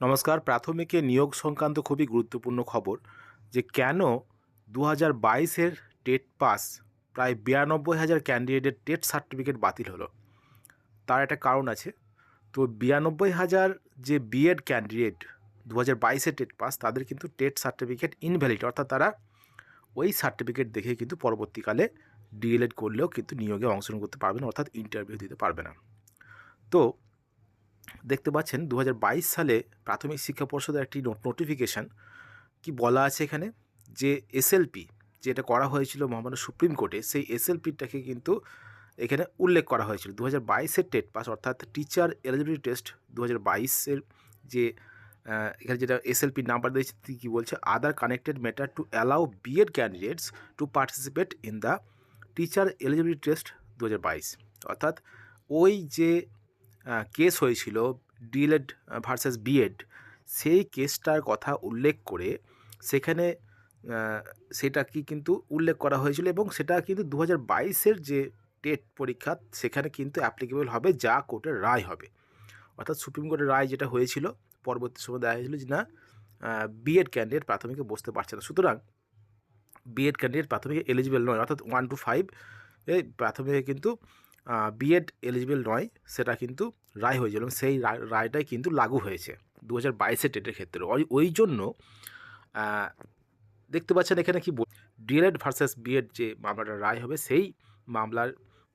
নমস্কার। প্রাথমিকে নিয়োগ সংক্রান্ত খুবই গুরুত্বপূর্ণ খবর যে কেন দু হাজার বাইশের টেট পাস প্রায় বিরানব্বই হাজার ক্যান্ডিডেটের টেট সার্টিফিকেট বাতিল হলো। তার একটা কারণ আছে। তো বিরানব্বই হাজার যে বিএড ক্যান্ডিডেট দু হাজার বাইশের টেট পাস, তাদের কিন্তু টেট সার্টিফিকেট ইনভ্যালিড, অর্থাৎ তারা ওই সার্টিফিকেট দেখে কিন্তু পরবর্তীকালে ডিএলএড করলেও কিন্তু নিয়োগে অংশগ্রহণ করতে পারবে না, অর্থাৎ ইন্টারভিউ দিতে পারবে না। তো দেখতে পাচ্ছেন দু হাজার বাইশ সালে প্রাথমিক শিক্ষা পর্ষদের একটি নোটিফিকেশান কি বলা আছে এখানে? যে এসএলপি যেটা করা হয়েছিল মহামান্য সুপ্রিম কোর্টে, সেই এসএলপিটাকে কিন্তু এখানে উল্লেখ করা হয়েছিল। দু হাজার বাইশের টেট পাস, অর্থাৎ টিচার এলিজিবিলিটি টেস্ট দু হাজার বাইশের যে এখানে যেটা এসএলপি নাম্বার দিয়েছে কী বলছে? Other connected matter to allow BEd candidates to participate in the teacher eligibility test দু হাজার বাইশ। অর্থাৎ ওই যে কেস হয়েছিল ডিএলএড ভার্সেস বিএড। সেই কেসটার কথা উল্লেখ করে সেখানে সেটা কি কিন্তু উল্লেখ করা হয়েছিল এবং সেটা কিন্তু দু হাজার বাইশের যে টেট পরীক্ষা, সেখানে কিন্তু অ্যাপ্লিকেবল হবে, যা কোর্টের রায় হবে। অর্থাৎ সুপ্রিম কোর্টের রায় যেটা হয়েছিল, পরবর্তী সময় দেখা হয়েছিল যে না বিএড ক্যান্ডিডেট প্রাথমিকে বসতে পারছে না। সুতরাং বিএড ক্যান্ডিডেট প্রাথমিকে এলিজিবল নয়, অর্থাৎ ওয়ান টু ফাইভ এই প্রাথমিকে কিন্তু বিএড এলিজিবল নয়, সেটা কিন্তু রায় হয়েছিল এবং সেই রায়টাই কিন্তু লাগু হয়েছে দু হাজার বাইশের টেটের ক্ষেত্রে। ওই ওই জন্য দেখতে পাচ্ছেন এখানে কি ডিএলএড ভার্সেস বিএড যে মামলাটার রায় হবে, সেই মামলার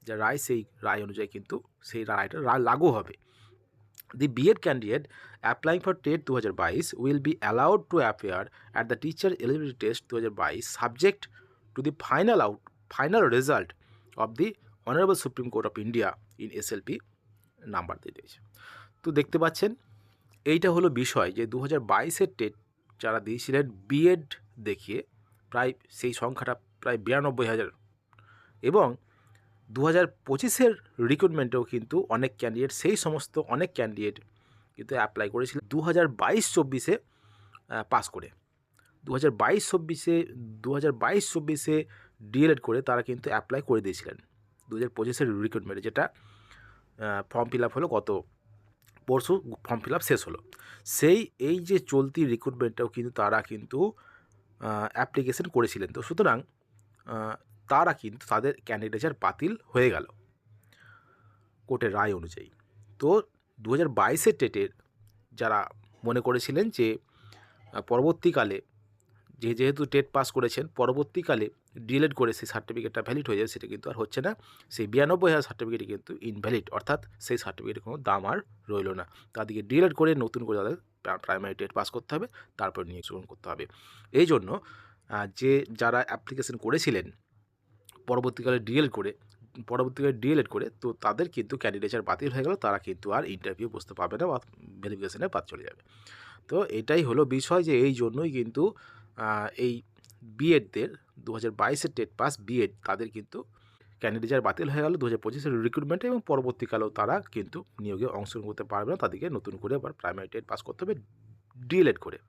যে রায়, সেই রায় অনুযায়ী কিন্তু সেই রায়টা রায় লাগু হবে। The BEd candidate applying for TET দু হাজার বাইশ will be allowed to appear at the teacher eligibility test দু হাজার বাইশ subject to the final out honourable Supreme Court of India in S SLP number দিয়ে দিয়েছে। তো দেখতে পাচ্ছেন, এইটা হলো বিষয় যে দু হাজার বাইশের টেট যারা দিয়েছিলেন বিএড দেখিয়ে প্রায় সেই সংখ্যাটা প্রায় বিরানব্বই হাজার। এবং দু হাজার পঁচিশের রিক্রুটমেন্টেও কিন্তু অনেক ক্যান্ডিডেট সেই সমস্ত অনেক ক্যান্ডিডেট কিন্তু অ্যাপ্লাই করেছিল দু হাজার বাইশ চব্বিশে পাস করে। দু হাজার বাইশ চব্বিশে দু হাজার বাইশ চব্বিশে ডিএলএড করে তারা কিন্তু অ্যাপ্লাই করে দিয়েছিলেন। দু হাজার পঁচিশের রিক্রুটমেন্টে যেটা ফর্ম ফিল আপ হলো গত পরশু ফর্ম ফিল আপ শেষ হলো। সেই, এই যে চলতি রিক্রুটমেন্টটাও কিন্তু তারা কিন্তু অ্যাপ্লিকেশন করেছিলেন। তো সুতরাং তারা কিন্তু তাদের ক্যান্ডিডেচার বাতিল হয়ে গেল কোর্টের রায় অনুযায়ী। তো দু হাজার বাইশের টেটের যারা মনে করেছিলেন যে পরবর্তীকালে, যে যেহেতু টেট পাস করেছেন, পরবর্তীকালে ডিলেট করে সেই সার্টিফিকেটটা ভ্যালিড হয়ে যাবে, সেটা কিন্তু আর হচ্ছে না। সেই বিরানব্বই হাজার সার্টিফিকেটই কিন্তু ইনভ্যালিড অর্থাৎ সেই সার্টিফিকেটের কোনো দাম আর রইল না। তাদেরকে ডিলেট করে নতুন করে তাদের প্রাইমারি টেট পাস করতে হবে, তারপর নিয়োগ করতে হবে। এই জন্য যে যারা অ্যাপ্লিকেশন করেছিলেন, পরবর্তীকালে ডিএল করে, পরবর্তীকালে ডিএলএড করে, তো তাদের কিন্তু ক্যান্ডিডেচার বাতিল হয়ে গেল, তারা কিন্তু আর ইন্টারভিউ বসতে পারবে না বা ভেরিফিকেশনে বাদ চলে যাবে। তো এটাই হলো বিষয় যে এই জন্যই কিন্তু এই বিএডদের দু হাজার বাইশের টেট পাস, বিএড, তাদের কিন্তু ক্যান্ডিডেট বাতিল হয়ে গেল। দু হাজার পঁচিশের রিক্রুটমেন্টে এবং পরবর্তীকালেও তারা কিন্তু নিয়োগে অংশগ্রহণ করতে পারবে না। তাদেরকে নতুন করে আবার প্রাইমারি টেট পাস করতে হবে ডিএলএড করে।